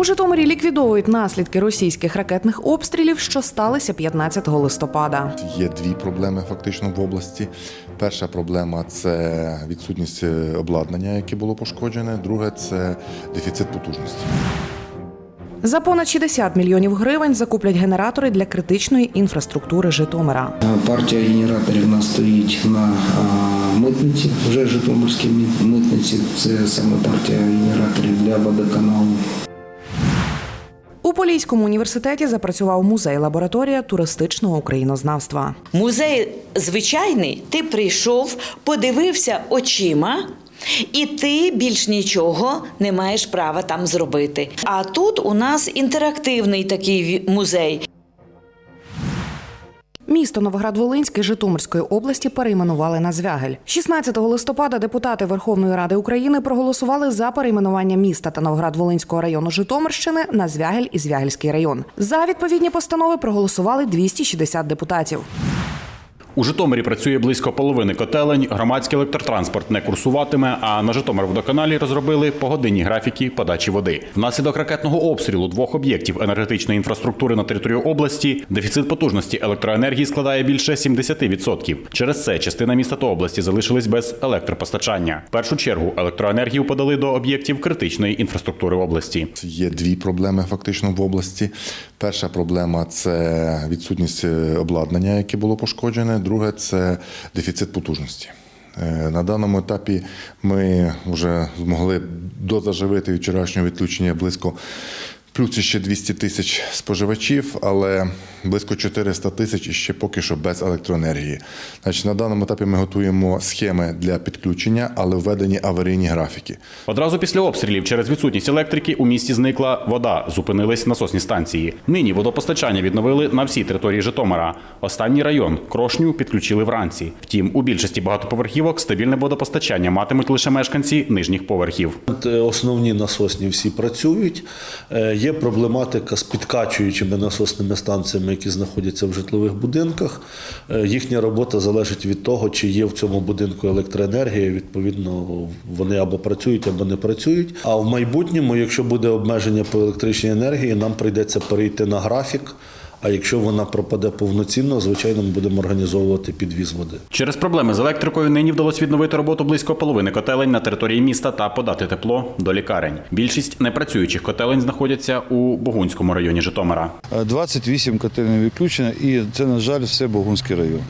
У Житомирі ліквідовують наслідки російських ракетних обстрілів, що сталися 15 листопада. Є дві проблеми фактично в області. Перша проблема це відсутність е, обладнання, яке було пошкоджене. Друге це дефіцит потужності. За понад 60 мільйонів гривень закуплять генератори для критичної інфраструктури Житомира. Партія генераторів у нас стоїть на митниці, вже Житомирській митниці. Це саме партія генераторів для водоканалу. У Поліському університеті запрацював музей лабораторія туристичного українознавства. Музей звичайний, ти прийшов, подивився очима. І ти більш нічого не маєш права там зробити. А тут у нас інтерактивний такий музей. Місто Новоград-Волинський Житомирської області перейменували на Звягель. 16 листопада депутати Верховної Ради України проголосували за перейменування міста та Новоград-Волинського району Житомирщини на Звягель і Звягельський район. За відповідні постанови проголосували 260 депутатів. У Житомирі працює близько половини котелень. Громадський електротранспорт не курсуватиме. А на Житомир водоканалі розробили погодинні графіки подачі води. Внаслідок ракетного обстрілу двох об'єктів енергетичної інфраструктури на території області дефіцит потужності електроенергії складає більше 70%. Через це частина міста та області залишились без електропостачання. В першу чергу електроенергію подали до об'єктів критичної інфраструктури області. Є дві проблеми фактично в області. Перша проблема це відсутність е, обладнання, яке було пошкоджене. Друге це дефіцит потужності. Е, На даному етапі ми вже змогли дозаживити вчорашнього відключення близько плюс ще 200 тисяч споживачів, але близько 400 тисяч і ще поки що без електроенергії. Значить, на даному етапі ми готуємо схеми для підключення, але введені аварійні графіки. Одразу після обстрілів через відсутність електрики у місті зникла вода, зупинились насосні станції. Нині водопостачання відновили на всій території Житомира. Останній район Крошню підключили вранці. Втім, у більшості багатоповерхівок стабільне водопостачання матимуть лише мешканці нижніх поверхів. Е, Основні насосні всі працюють. Є проблематика з підкачуючими насосними станціями, які знаходяться в житлових будинках. Е, Їхня робота залежить від того, чи є в цьому будинку електроенергія. Відповідно, вони або працюють, або не працюють. А в майбутньому, якщо буде обмеження по електричній енергії, нам прийдеться перейти на графік. А якщо вона пропаде повноцінно, звичайно, ми будемо організовувати підвіз води. Через проблеми з електрикою нині вдалося відновити роботу близько половини котелень на території міста та подати тепло до лікарень. Більшість непрацюючих котелень знаходяться у Богунському районі Житомира. 28 котельних відключено, і це, на жаль, все Богунський район.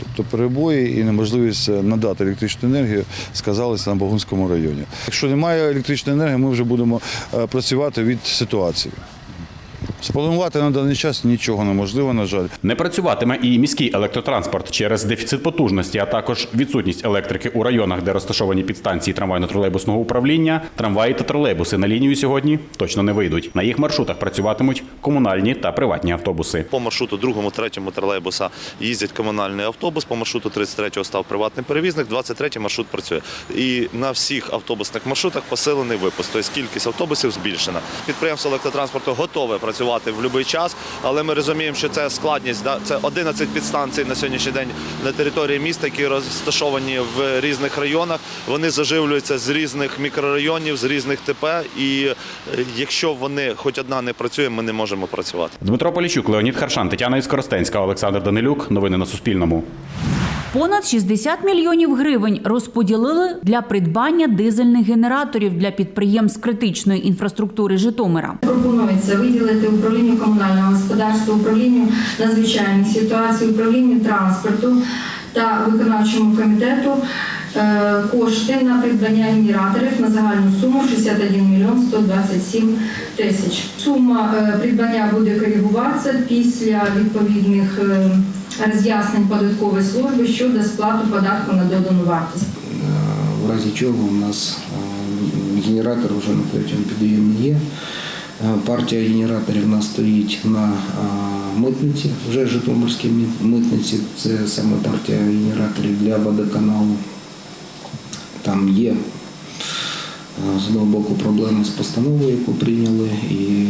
Тобто перебої і неможливість надати електричну енергію сказалися на Богунському районі. Якщо немає електричної енергії, ми вже будемо е, працювати від ситуації. Спланувати на даний час нічого неможливо, на жаль. Не працюватиме і міський електротранспорт через дефіцит потужності, а також відсутність електрики у районах, де розташовані підстанції трамвайно-тролейбусного управління. Трамваї та тролейбуси на лінію сьогодні точно не вийдуть. На їх маршрутах працюватимуть комунальні та приватні автобуси. По маршруту другому, третьому тролейбуса їздять комунальний автобус. По маршруту 33-го став приватний перевізник, 23-й маршрут працює. І на всіх автобусних маршрутах посилений випуск. Тобто кількість автобусів збільшена. Підприємство електротранспорту готове працювати в будь-який час, але ми розуміємо, що це складність. Це 11 підстанцій на сьогоднішній день на території міста, які розташовані в різних районах. Вони заживлюються з різних мікрорайонів, з різних ТП. І е, якщо вони хоч одна не працює, ми не можемо працювати. Дмитро Поліщук, Леонід Харшан, Тетяна Іскоростенська, Олександр Данилюк. Новини на Суспільному. Понад 60 мільйонів гривень розподілили для придбання дизельних генераторів для підприємств критичної інфраструктури Житомира. Пропонується виділити управлінню комунального господарства, управлінню надзвичайних ситуацій, управлінню транспорту та виконавчому комітету е, кошти на придбання генераторів на загальну суму 61 мільйон 127 тисяч. Сума е, придбання буде коригуватися після відповідних е, роз'яснень податкової служби щодо сплати податку на додану вартість. Е, В разі чого у нас е, генератор вже на третьому підйомі є. Е, Партія генераторів у нас стоїть на митниці, вже Житомирській митниці. Це саме партія генераторів для водоканалу. Там є з одного боку проблеми з постановою, яку прийняли, і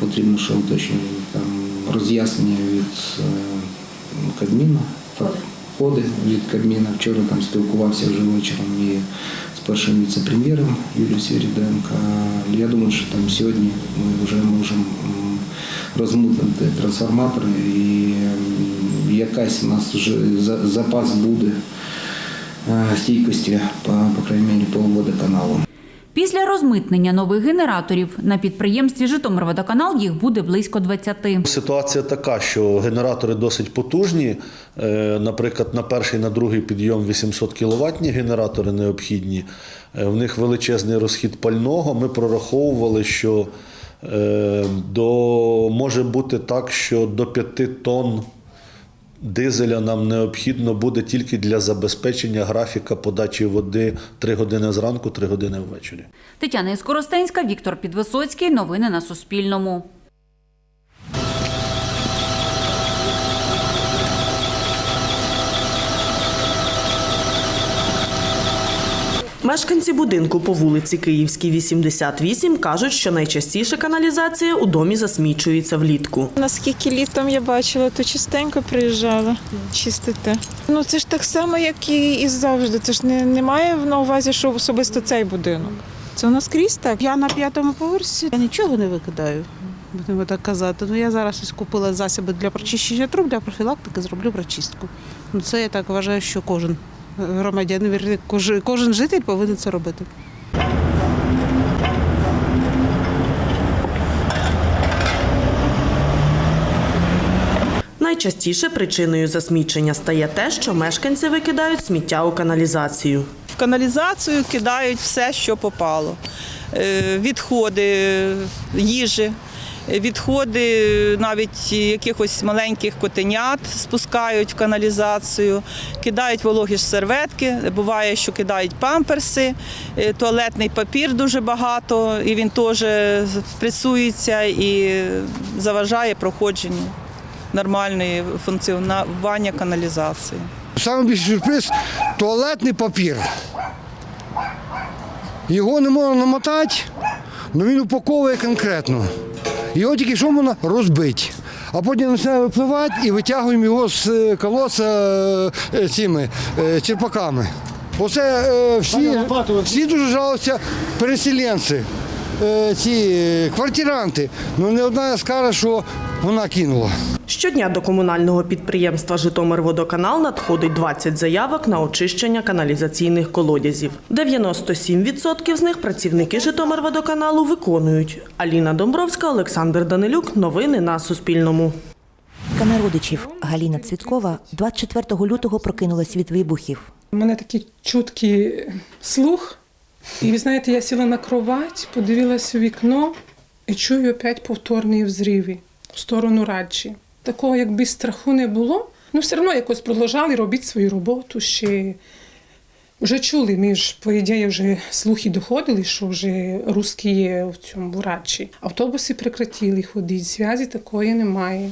потрібно ще там роз'яснення від Кабміна. Ходи від Кабміна. Вчора там спілкувався вже вечором і з першим віце-прем'єром Юлією Свиріденко. Я думаю, що там сьогодні ми вже можемо м, розмитнити трансформатори і м, якась у нас вже за- запас буде е, стійкості, по, по крайній мірі, по водоканалу. Після розмитнення нових генераторів на підприємстві Житомирводоканал їх буде близько 20. Ситуація така, що генератори досить потужні. Е, Наприклад, на перший, на другий підйом 800 кВт генератори необхідні. Е, В них величезний розхід пального. Ми прораховували, що е, до, може бути так, що до 5 тонн дизеля нам необхідно буде тільки для забезпечення графіка подачі води 3 години зранку, 3 години ввечері. Тетяна Іскоростенська, Віктор Підвисоцький. Новини на Суспільному. Мешканці будинку по вулиці Київській, 88 кажуть, що найчастіше каналізація у домі засмічується влітку. Наскільки літом я бачила, то частенько приїжджала чистити. Ну це ж так само, як і, і завжди. Це ж не, немає на увазі, що особисто цей будинок. Це у нас крізь так. Я на п'ятому поверсі. Я нічого не викидаю, будемо так казати. Ну я зараз ось купила засоби для прочищення труб, для профілактики зроблю прочистку. Ну це я так вважаю, що кожен вірні, кожен, кожен житель повинен це робити. Найчастіше причиною засмічення стає те, що мешканці викидають сміття у каналізацію. В каналізацію кидають все, що попало. Е, Відходи їжі, відходи навіть якихось маленьких котенят спускають в каналізацію, кидають вологі ж серветки. Буває, що кидають памперси, е, туалетний папір дуже багато, і він теж пресується і заважає проходженню нормальної функціонування каналізації. Найбільший сюрприз туалетний папір. Його не можна намотати, але він упаковує конкретно. Його тільки що можна розбити. А потім починає випливати і витягуємо його з е, колоса е, цими е, черпаками. Оце всі, всі дуже жалуються переселенці, ці квартиранти. Ну не одна скаже, що вона кинула. Щодня до комунального підприємства Житомирводоканал надходить 20 заявок на очищення каналізаційних колодязів. 97% з них працівники Житомирводоканалу виконують. Аліна Домбровська, Олександр Данилюк. Новини на Суспільному. Кана родичів Галіна Цвіткова 24 лютого прокинулась від вибухів. У мене такий чуткий слух. І ви знаєте, я сіла на кровать, подивилася у вікно і чую опять повторні взриви в сторону раджі. Такого якби страху не було. Ну, все одно якось продовжали робити свою роботу. Ще вже чули, ми ж, по ідеї, вже слухи доходили, що вже русські є в цьому раджі. Автобуси прекратили ходити, зв'язі такої немає.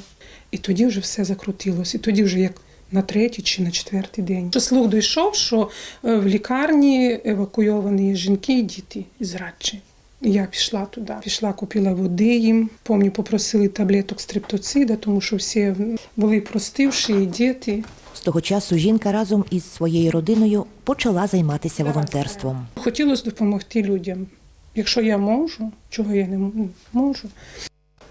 І тоді вже все закрутилось. І тоді вже як на третій чи на четвертий день. Слух дійшов, що е, в лікарні евакуйовані жінки і діти із Радчі. Я пішла туди, пішла, купила води їм. Помню, попросили таблеток стриптоцида, тому що всі були простивші, і діти. З того часу жінка разом із своєю родиною почала займатися волонтерством. Хотілося допомогти людям. Якщо я можу, чого я не можу.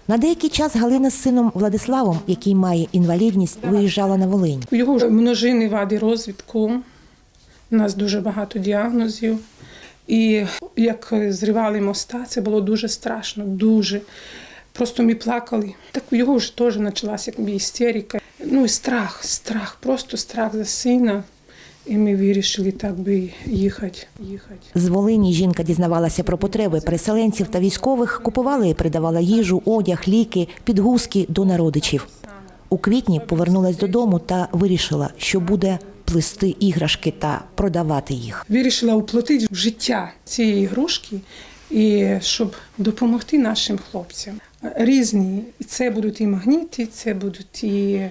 На деякий час Галина з сином Владиславом, який має інвалідність, виїжджала на Волинь. У його множини вади розвитку. У нас дуже багато діагнозів. І як зривали моста, це було дуже страшно, дуже. Просто ми плакали. Так у його вже теж почалася якби істерика. Ну і страх, страх, просто страх за сина. І ми вирішили так би їхати. їхати. З Волині жінка дізнавалася про потреби переселенців та військових, купувала і придавала їжу, одяг, ліки, підгузки до народичів. У квітні повернулась додому та вирішила, що буде плести іграшки та продавати їх. Вирішила уплатити в життя цієї ігрушки, і щоб допомогти нашим хлопцям. Різні. Це будуть і магніти, це будуть і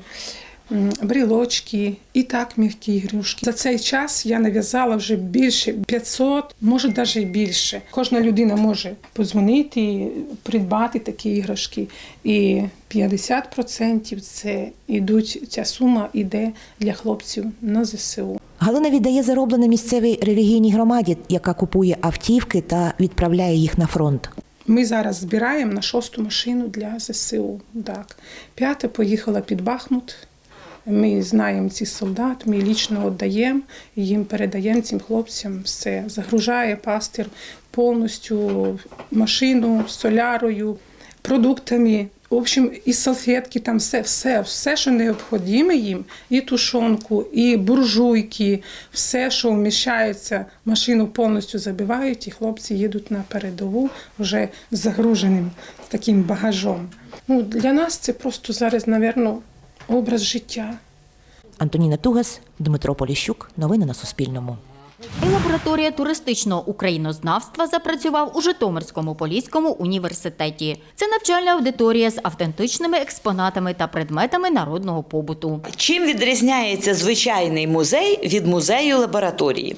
брілочки, і так м'які ігрушки. За цей час я нав'язала вже більше 500, може навіть і більше. Кожна людина може подзвонити, і придбати такі іграшки. І 50% це ідуть, ця сума йде для хлопців на ЗСУ. Галина віддає зароблене місцевій релігійній громаді, яка купує автівки та відправляє їх на фронт. Ми зараз збираємо на шосту машину для ЗСУ. Так. П'ята поїхала під Бахмут. Ми знаємо цих солдат, ми лічно віддаємо, їм передаємо цим хлопцям все. Загружає пастир повністю машину солярою, продуктами. В общем, і салфетки, там все, все, все, що необхідне їм, і тушонку, і буржуйки, все, що вміщається, машину повністю забивають, і хлопці їдуть на передову вже загруженим таким багажом. Ну, для нас це просто зараз, напевно, образ життя. Антоніна Тугас, Дмитро Поліщук. Новини на Суспільному. Лабораторія туристичного українознавства запрацював у Житомирському Поліському університеті. Це навчальна аудиторія з автентичними експонатами та предметами народного побуту. Чим відрізняється звичайний музей від музею лабораторії?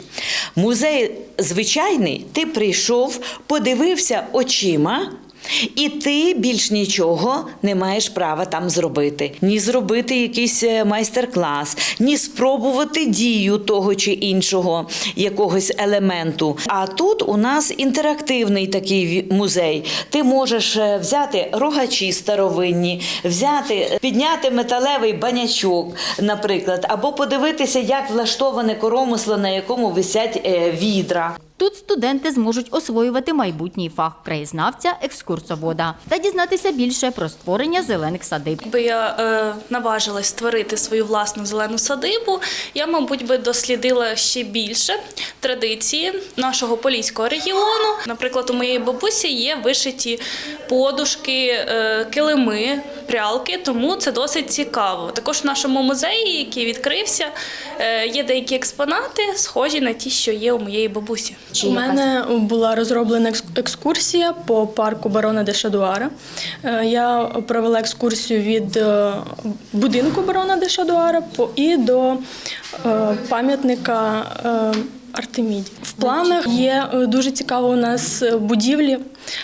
Музей звичайний, ти прийшов, подивився очима. І ти більш нічого не маєш права там зробити, ні зробити якийсь е, майстер-клас, ні спробувати дію того чи іншого якогось елементу. А тут у нас інтерактивний такий музей. Ти можеш е, взяти рогачі старовинні, взяти, е, підняти металевий банячок, наприклад, або подивитися, як влаштоване коромисло, на якому висять відра. Тут студенти зможуть освоювати майбутній фах краєзнавця, екскурсовода та дізнатися більше про створення зелених садиб. Якби я е, наважилась створити свою власну зелену садибу, я, мабуть, би дослідила ще більше традиції нашого поліського регіону. Наприклад, у моєї бабусі є вишиті подушки, е, килими, прялки, тому це досить цікаво. Також в нашому музеї, який відкрився, е, є деякі експонати, схожі на ті, що є у моєї бабусі. У мене була розроблена екскурсія по парку барона де Шадуара. Е, Я провела екскурсію від е, будинку барона де Шадуара і до пам'ятника Артеміді. В планах є е, дуже цікаво у нас е, будівлі.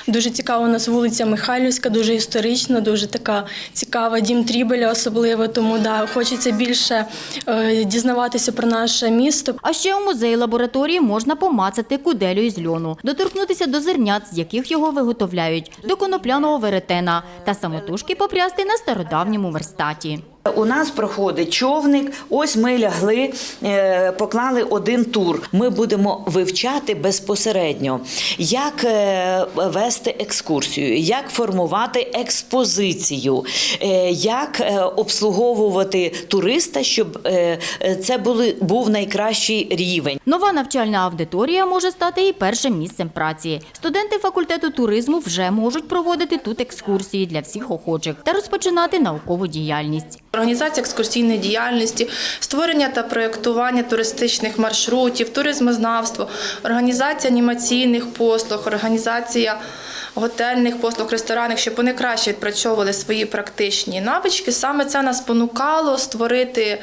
Дуже цікава у нас вулиця Михайлівська, дуже історична, дуже така цікава. Дім Трібеля особливо. Тому да, хочеться більше е, дізнаватися про наше місто. А ще у музеї лабораторії можна помацати куделю із льону, доторкнутися до зернят, з яких його виготовляють, до конопляного веретена та самотужки попрясти на стародавньому верстаті. У нас проходить човник. Ось ми лягли, е, поклали один тур. Ми будемо вивчати безпосередньо, як е, вести екскурсію, як формувати експозицію, е, як обслуговувати туриста, щоб це були, був найкращий рівень. Нова навчальна аудиторія може стати і першим місцем праці. Студенти факультету туризму вже можуть проводити тут екскурсії для всіх охочих та розпочинати наукову діяльність. Організація екскурсійної діяльності, створення та проєктування туристичних маршрутів, туризмознавство, організація анімаційних послуг, організація готельних послуг, ресторанних, щоб вони краще відпрацьовували свої практичні навички. Саме це нас спонукало створити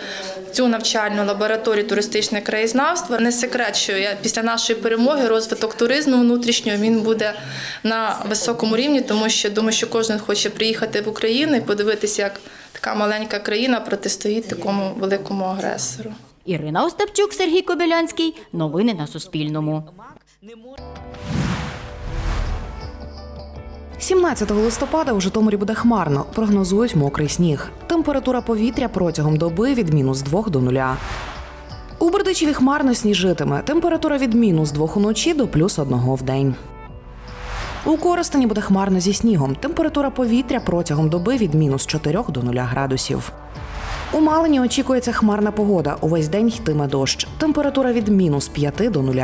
цю навчальну лабораторію туристичне краєзнавство. Не секрет, що після нашої перемоги розвиток туризму внутрішнього він буде на високому рівні, тому що думаю, що кожен хоче приїхати в Україну і подивитися, як така маленька країна протистоїть такому великому агресору. Ірина Остапчук, Сергій Кобилянський. Новини на Суспільному. 17 листопада у Житомирі буде хмарно. Прогнозують мокрий сніг. Температура повітря протягом доби від мінус 2 до 0. У Бердичеві хмарно сніжитиме. Температура від мінус 2 уночі до плюс 1 в день. У Коростені буде хмарно зі снігом. Температура повітря протягом доби від мінус 4 до 0 градусів. У Малині очікується хмарна погода. Увесь день йтиме дощ. Температура від мінус 5 до 0.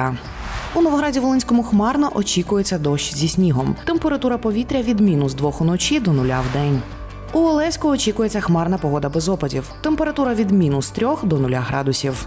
У Новограді Волинському хмарно очікується дощ зі снігом. Температура повітря від мінус 2 уночі до 0 в день. У Олеську очікується хмарна погода без опадів. Температура від мінус 3 до 0 градусів.